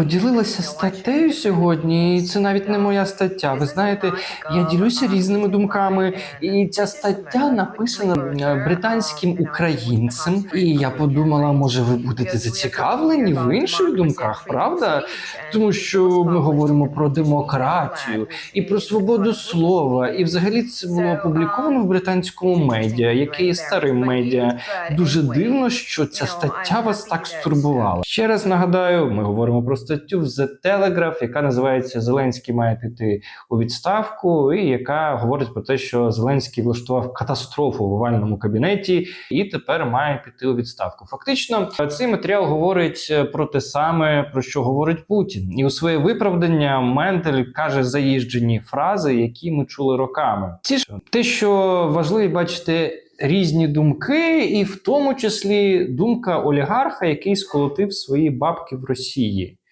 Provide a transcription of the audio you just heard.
поділилася статтею сьогодні, і це навіть не моя стаття. Ви знаєте, я ділюся різними думками, і ця стаття написана британським українцем. І я подумала, може, ви будете зацікавлені в інших думках, правда? Тому що ми говоримо про демократію і про свободу слова. І взагалі це було опубліковано в британському медіа, яке є старим медіа. Дуже дивно, що ця стаття вас так стурбувала. Ще раз нагадаю, ми говоримо про в The Telegraph, яка називається Зеленський має піти у відставку, і яка говорить про те, що Зеленський влаштував катастрофу в овальному кабінеті і тепер має піти у відставку. Фактично, цей матеріал говорить е, про те саме, про що говорить Путін, і у своє виправдання Мендель каже заїжджені фрази, які ми чули роками. Ці ж те, що важливо бачити різні думки, і в тому числі думка олігарха, який сколотив свої бабки в Росії.